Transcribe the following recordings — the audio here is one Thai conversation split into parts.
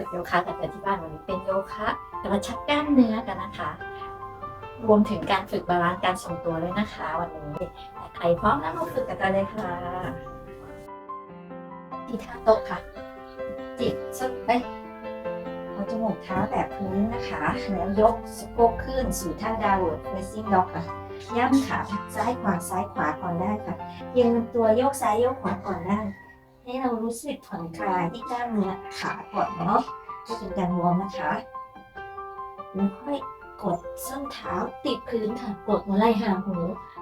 ฝึกโยคะกันที่บ้านวันนี้เป็นโยคะกระชับกล้ามเนื้อกันนะคะ รวมถึงการฝึกบาลานซ์การทรงตัวด้วยนะคะ วันนี้แต่ใครพร้อมแล้วมาฝึกกันเลยค่ะที่ท่าโต๊ะค่ะ จิบสุดไปเอาจมูกเท้าแตะพื้นนะคะแล้วยกสะโพกขึ้นสู่ท่าดาวเวิร์ดเฟสซิ่งด็อกค่ะย่ำขาซ้ายขวาซ้ายขวาก่อนได้ค่ะยืนตัวโยกซ้ายโยกขวาก่อนได้ ให้เรารู้สึกผ่อนคลายที่กล้ามเนื้อขาก่อนเนาะก็เป็นการวอร์มนะคะแล้วค่อยกดส้นเท้าติดพื้นค่ะกดหัวไหล่ห่างหู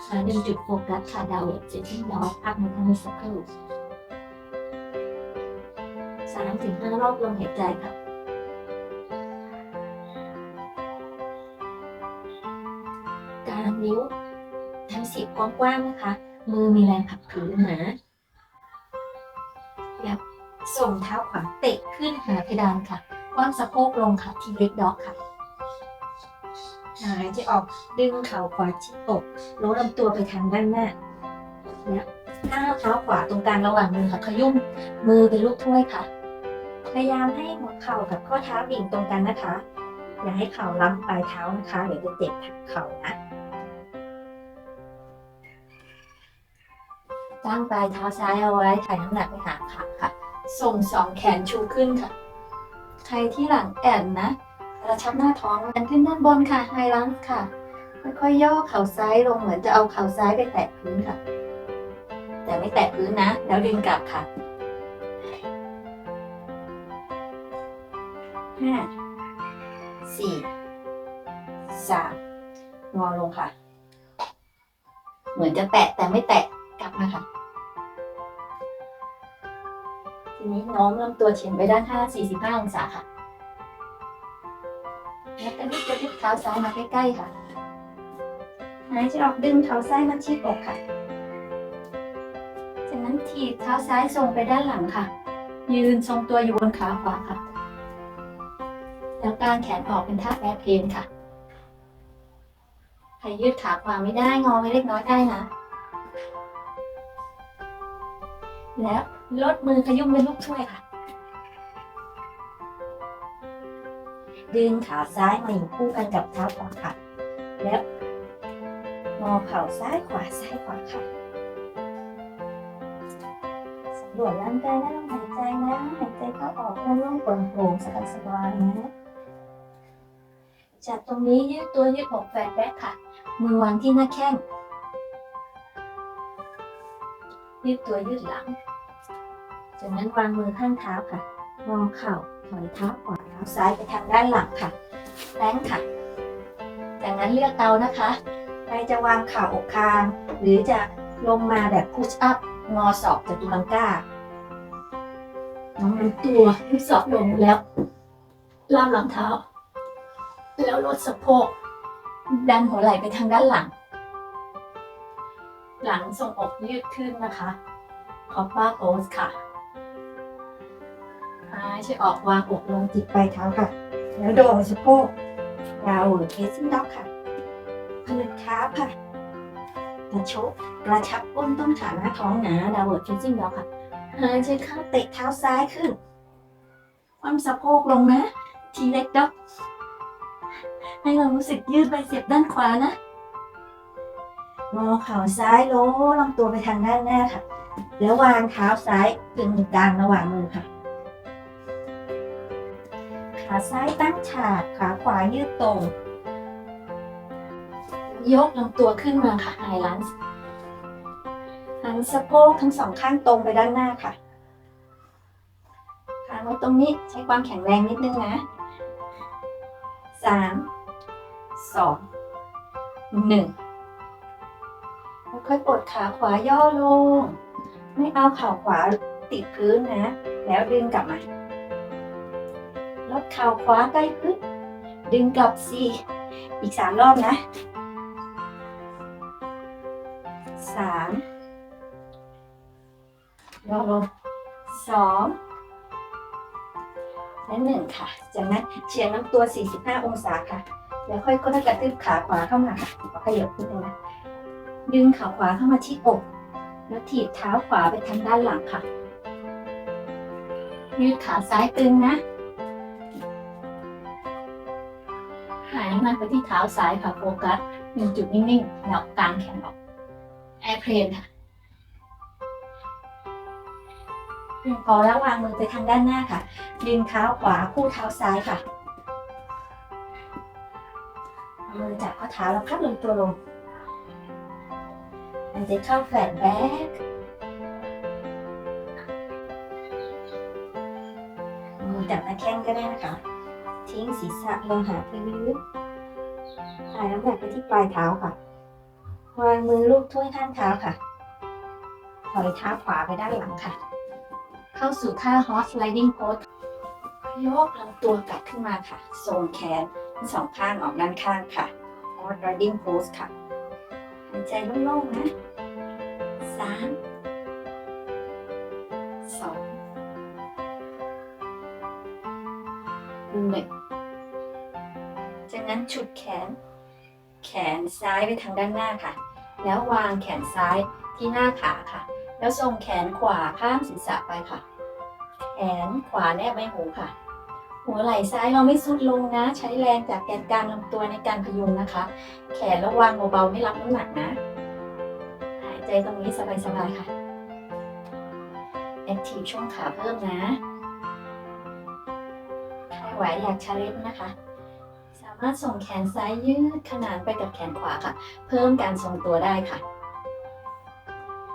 มาดึงจุดโฟกัสค่ะดาวเวิร์ดเฟสซิ่งด็อกพักในทางสักครู่สามถึงห้ารอบลมหายใจค่ะการนิ้วทั้งสิบกว้างๆนะคะ มือมีแรงผลักพื้นนะ ส่งเท้าขวาเตะขึ้นหาเพดานค่ะกว้างสะโพกลงค่ะทีเล็กด็อกค่ะหายใจออกดึงเข่าขวาที่อกโน้มลำตัวไปทางด้านหน้าแล้วก้าวเท้าขวาตรงกลางระหว่างมือค่ะขยุ่มมือเป็นลูกถ้วยค่ะ พยายามให้หัวเข่ากับข้อเท้าดิ่งตรงกันนะคะ อย่าให้เข่าล้ำปลายเท้านะคะเดี๋ยวจะเจ็บเข่านะตั้งปลายเท้าซ้ายเอาไว้ถ่ายน้ำหนักไปหาขาค่ะ ส่งสองแขนชูขึ้นค่ะ ใครที่หลังแอนนะกระชับหน้าท้องแอนขึ้นด้านบนค่ะไฮลันส์ค่ะ ค่อยๆย่อเข่าซ้ายลงเหมือนจะเอาเข่าซ้ายไปแตะพื้นค่ะ แต่ไม่แตะพื้นนะ แล้วดึงกลับค่ะห้าสี่สามงอลงค่ะ เหมือนจะแตะแต่ไม่แตะกลับมาค่ะ ทีนี้น้อมลำตัวเฉียงไปด้านข้าง45 องศาค่ะแล้วกระดิกกระดิกเท้าซ้ายมาใกล้ๆค่ะ หายใจออกดึงเท้าซ้ายมาชิดอกค่ะ จากนั้นถีบเท้าซ้ายทรงไปด้านหลังค่ะ ยืนทรงตัวอยู่บนขาขวาค่ะ แล้วกางแขนออกเป็นท่าแอร์เพนค่ะใครยืดขาขวาไม่ได้งอไว้เล็กน้อยได้นะ แล้ว ลดมือขยุ่มเป็นลูกช่วยค่ะ ดึงขาซ้ายมาอยู่คู่กันกับเท้าขวาค่ะ แล้วงอเข่าซ้ายขวาซ้ายขวาค่ะสำรวจร่างกายและลมหายใจนะหายใจเข้าออกโล่งโปร่งๆสบายนะจากตรงนี้ยืดตัวยืดอกแฟนแบ็คค่ะ มือวางที่หน้าแข้งยืดตัวยืดหลัง จากนั้นวางมือข้างเท้าค่ะงอเข่าถอยเท้าขวาเท้าซ้ายไปทางด้านหลังค่ะแป้งค่ะ จากนั้นเลือกเอานะคะใครจะวางเข่าอกคาง หรือจะลงมาแบบพุชอัพงอศอกจตุรังกาน้องลำตัวยืดศอกลงแล้วลามหลังเท้า แล้วลดสะโพก ดันหัวไหล่ไปทางด้านหลัง หลังทรงอกยืดขึ้นนะคะคอปป้าโพสค่ะ หายใจออกวางอกลงจิตปลายเท้าค่ะ แล้วโด่งสะโพกดาวหรือเคสซิ่งด็อกค่ะพืดเท้าค่ะกระชกกระชับก้นต้นขาหน้าท้องหนาดาวเวิร์ดเคสซิ่งด็อกค่ะหายใจเข้าเตะเท้าซ้ายขึ้น ความสะโพกลงนะ ทีเล็กด็อก ให้เรารู้สึกยืดไปเสียบด้านขวานะงอเข่าซ้ายโล้ลำตัวไปทางด้านหน้าค่ะ แล้ววางเท้าซ้ายกึ่งกลางระหว่างมือค่ะ ขาซ้ายตั้งฉาก ขาขวายืดตรง ยกลำตัวขึ้นมาค่ะไฮลันส์หันสะโพกทั้งสองข้างตรงไปด้านหน้าค่ะขาลงตรงนี้ใช้ความแข็งแรงนิดนึงนะสามสองหนึ่งค่อยปลดขาขวาย่อลง ไม่เอาเข่าขวาติดพื้นนะ แล้วดึงกลับมา ลดเข่าขวาใกล้พื้นดึงกลับสี่อีกสามรอบนะสามย่อลงสองและหนึ่งค่ะ จากนั้นเฉียงน้ำตัว 45 องศาค่ะ แล้วค่อยก็กระตืบขาขวาเข้ามาค่ะขยับนิดนึงนะ ดึงขาขวาเข้ามาที่อก แล้วถีบเท้าขวาไปทางด้านหลังค่ะ ยืดขาซ้ายตึงนะ น้ำหนักไปที่เท้าซ้ายค่ะโฟกัสหนึ่งจุดนิ่งๆแล้วกางแขนออกแอร์เพลนค่ะพอแล้ววางมือไปทางด้านหน้าค่ะ ดึงเท้าขวาคู่เท้าซ้ายค่ะมือจับข้อเท้าแล้วพับลงตัวลงหายใจเข้าแฟลตแบ็กมือจับหน้าแข้งก็ได้นะคะ ทิ้งศีรษะลงหาพื้น ถ่ายน้ำหนักไปที่ปลายเท้าค่ะ วางมือลูบถ้วยข้างเท้าค่ะ ถอยเท้าขวาไปด้านหลังค่ะ เข้าสู่ท่า horse riding pose ยกลำตัวกลับขึ้นมาค่ะส่งแขนทั้งสองข้างออกด้านข้างค่ะ horse riding pose ค่ะหายใจโล่งๆนะสามสองหนึ่งจากนั้นฉุดแขน แขนซ้ายไปทางด้านหน้าค่ะ แล้ววางแขนซ้ายที่หน้าขาค่ะ แล้วส่งแขนขวาข้ามศีรษะไปค่ะ แขนขวาแนบไม่หูค่ะ หัวไหล่ซ้ายเราไม่สุดลงนะ ใช้แรงจากแกนกลางลำตัวในการพยุงนะคะ แขนระวางเบาๆไม่รับน้ำหนักนะหายใจตรงนี้สบายๆค่ะแอคทีฟช่วงขาเพิ่มนะใครไหวอยากชาเลนจ์นะคะามารถส่งแขนซ้ายยืดขนานไปกับแขนขวาค่ะ เพิ่มการทรงตัวได้ค่ะ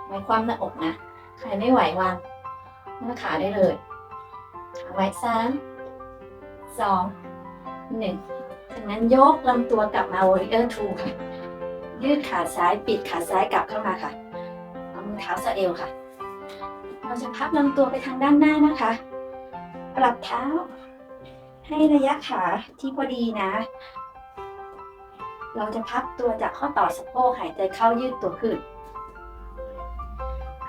ไว้ความหน้าอกนะ ใครไม่ไหววางหน้าขาได้เลยขาไว้สามสองหนึ่งจากนั้นยกลำตัวกลับมา warrior two ค่ะ ยืดขาซ้ายปิดขาซ้ายกลับเข้ามาค่ะเอามือเท้าสะเอวค่ะ เราจะพับลำตัวไปทางด้านหน้านะคะ ปรับเท้า ให้ระยะขาที่พอดีนะ เราจะพับตัวจากข้อต่อสะโพกหายใจเข้ายืดตัวขึ้น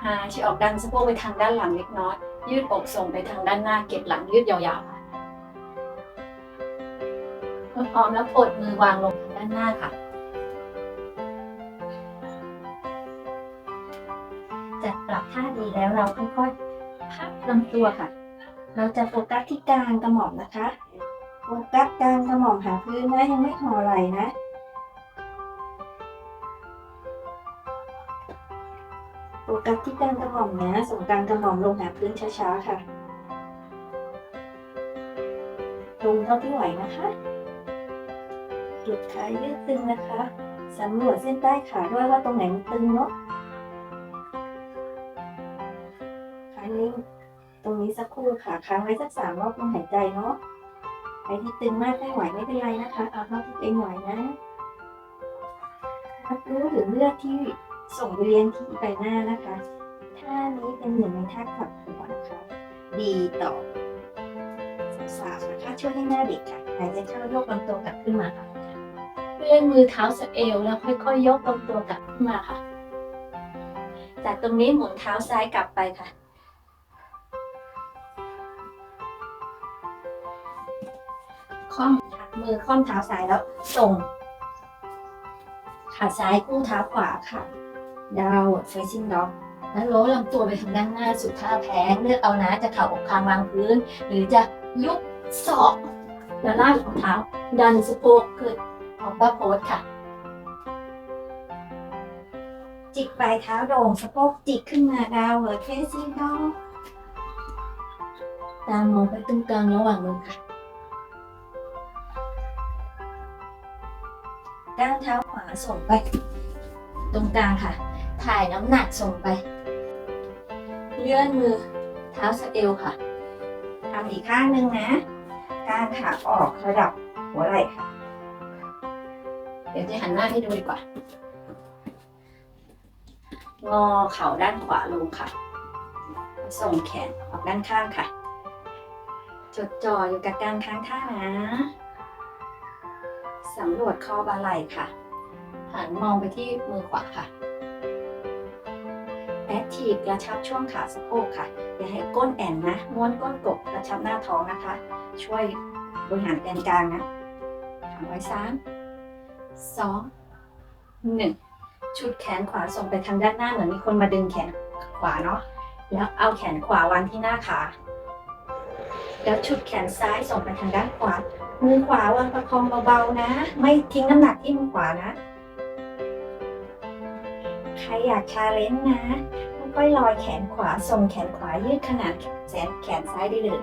หายใจออกดันสะโพกไปทางด้านหลังเล็กน้อย ยืดอกส่งไปทางด้านหน้าเก็บหลังยืดยาวๆเมื่อพร้อมแล้วกดมือวางลงทางด้านหน้าค่ะ จัดปรับท่าดีแล้วเราค่อยๆพับลำตัวค่ะ เราจะโฟกัสที่กลางกระหม่อมนะคะ โฟกัสกลางกระหม่อมหาพื้นนะยังไม่ห่อไหล่นะโฟกัสที่กลางกระหม่อมนะส่งกลางกระหม่อมลงหาพื้นช้าๆค่ะลงเท่าที่ไหวนะคะหยุดขายืดตึงนะคะสำรวจเส้นใต้ขาด้วยว่าตรงไหนมันตึงเนาะค้างนิ่งตรงนี้สักครู่ค่ะค้างไว้สักสามรอบลมหายใจเนาะ ใครที่ตึงมากไม่ไหวไม่เป็นไรนะคะ เอาเท่าที่ตัวเองไหวนะรับรู้ถึงเลือดที่ส่งไปเลี้ยงที่ใบหน้านะคะท่านี้เป็นหนึ่งในท่าขับหัวนะคะดีต่อสาวนะคะช่วยให้หน้าเด็กค่ะหายใจเข้ายกลำตัวกลับขึ้นมาค่ะเลื่อนมือเท้าสะเอวแล้วค่อยๆยกลำตัวกลับขึ้นมาค่ะ จากตรงนี้หมุนเท้าซ้ายกลับไปค่ะ มือค่อมเท้าซ้ายแล้วส่ง ขาซ้ายคู่เท้าขวาค่ะ ดาวเฟซิ่งด็อกแล้วโล้ลำตัวไปทางด้านหน้าสุดท่าแพ้เลือกเอานะจะเข่าอกคางวางพื้น หรือจะยุบศอกแล้วลากของเท้า ดันสะโพกขึ้นออกบ้าโพสค่ะ จิกปลายเท้าโด่งสะโพกจิกขึ้นมาดาวเวิร์เฟซิ่งดอกตามมองไปตรงกลางระหว่างมือค่ะ ก้าวเท้าขวาส่งไป ตรงกลางค่ะ ถ่ายน้ำหนักส่งไป เลื่อนมือ เท้าสะเอวค่ะทำอีกข้างหนึ่งนะก้ารขาออกระดับหัวไหล่ค่ะ เดี๋ยวจะหันหน้าให้ดูดีกว่า งอเข่าด้านขวาลงค่ะ ส่งแขนออกด้านข้างค่ะ จดจ่ออยู่กับการค้างท่านะ สำรวจคอบาไหล่ค่ะ หันมองไปที่มือขวาค่ะแอคทีฟกระชับช่วงขาสะโพกค่ะ อย่าให้ก้นแอนนะม้วนก้นกบกระชับหน้าท้องนะคะ ช่วยบริหารแกนกลางนะทำไว้สามสองหนึ่งชุดแขนขวาส่งไปทางด้านหน้าเหมือนมีคนมาดึงแขนขวาเนาะแล้วเอาแขนขวาวางที่หน้าขา แล้วชุดแขนซ้ายส่งไปทางด้านขวา มือขวาวางประคองเบาๆนะ ไม่ทิ้งน้ำหนักที่มือขวานะ ใครอยากชาเลนจ์นะค่อยลอยแขนขวาส่งแขนขวายืดขนาดแขนแขนซ้ายได้เลย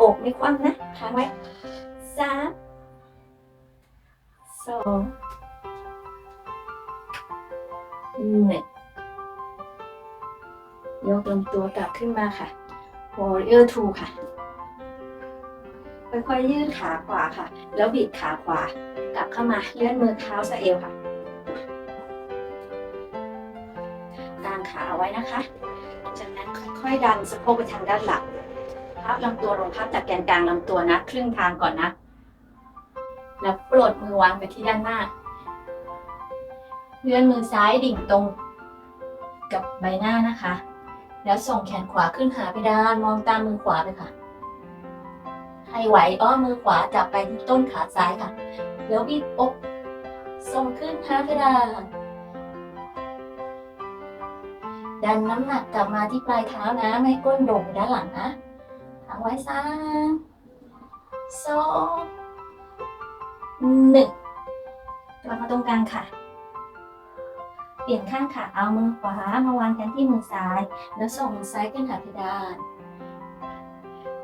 อกไม่คว่ำนะค้างไว้สามสองหนึ่งยกลำตัวกลับขึ้นมาค่ะ Warrior Two ค่ะ ค่อยๆยืดขาขวาค่ะ แล้วบิดขาขวากลับเข้ามาเลื่อนมือเท้าสะเอวค่ะกางขาเอาไว้นะคะ จากนั้นค่อยๆดันสะโพกไปทางด้านหลังพับลำตัวลงพับจากแกนกลางลำตัวนะครึ่งทางก่อนนะ แล้วปลดมือวางไปที่ด้านหน้าเลื่อนมือซ้ายดิ่งตรงกับใบหน้านะคะ แล้วส่งแขนขวาขึ้นหาเพดานมองตามมือขวาไปค่ะ ให้ไหวอ้อมมือขวาจับไปที่ต้นขาซ้ายค่ะ แล้วบีบอกส่งขึ้นหาเพดานดันน้ำหนักกลับมาที่ปลายเท้านะ ไม่ก้นโด่งด้านหลังนะทางไว้สามสองหนึ่งกลับมาตรงกลางค่ะ เปลี่ยนข้างค่ะ เอามือขวามาวางแทนที่มือซ้าย แล้วส่งมือซ้ายขึ้นหาเพดาน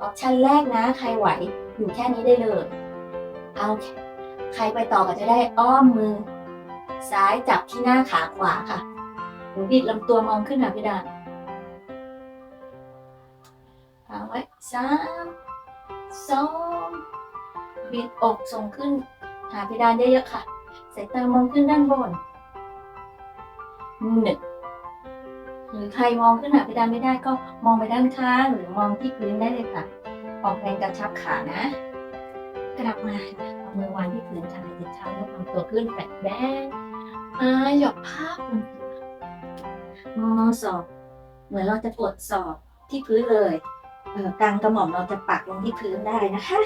ออปชันแรกนะ ใครไหวอยู่แค่นี้ได้เลย เอาใครไปต่อก็จะได้อ้อมมือ ซ้ายจับที่หน้าขาขวาค่ะหนูบิดลำตัวมองขึ้นหาเพดานวางไว้สามสองบิดอกส่งขึ้น หาเพดานเยอะๆค่ะสายตามองขึ้นด้านบนหนึ่ง หรือใครมองขึ้นหาเพดานไม่ได้ก็มองไปด้านข้างหรือมองที่พื้นได้เลยค่ะ ออกแรงกระชับขานะ กลับมาค่ะเอามือวางที่พื้นค่ะหายใจเข้ายกลำตัวขึ้นแปะแบงอ่าหยอกภาพลงตัวงอศอก เหมือนเราจะกดศอกที่พื้นเลยเออกลางกระหม่อมเราจะปักลงที่พื้นได้นะคะ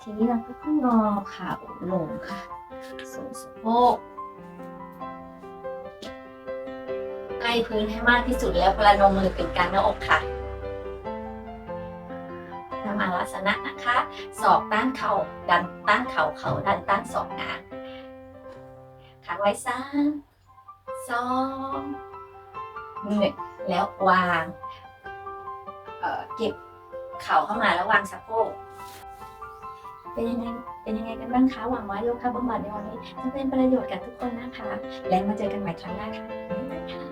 ทีนี้เราก็งอขาลงค่ะส่งสะโพก พื้นให้มากที่สุดแล้วประนมมือเป็นกางหน้าอกค่ะทำอาลัสนะนะคะศอกต้านเข่าดันต้านเข่าเข่าดันต้านศอกนะค้างไว้สามสองหนึ่งแล้ววางเอ่อเก็บเข่าเข้ามาแล้ววางสะโพกเป็นยังไงเป็นยังไงกันบ้างคะหวังว่าโยคะบำบัดในวันนี้จะเป็นประโยชน์กับทุกคนนะคะ แล้วมาเจอกันใหม่ครั้งหน้าค่ะค่ะ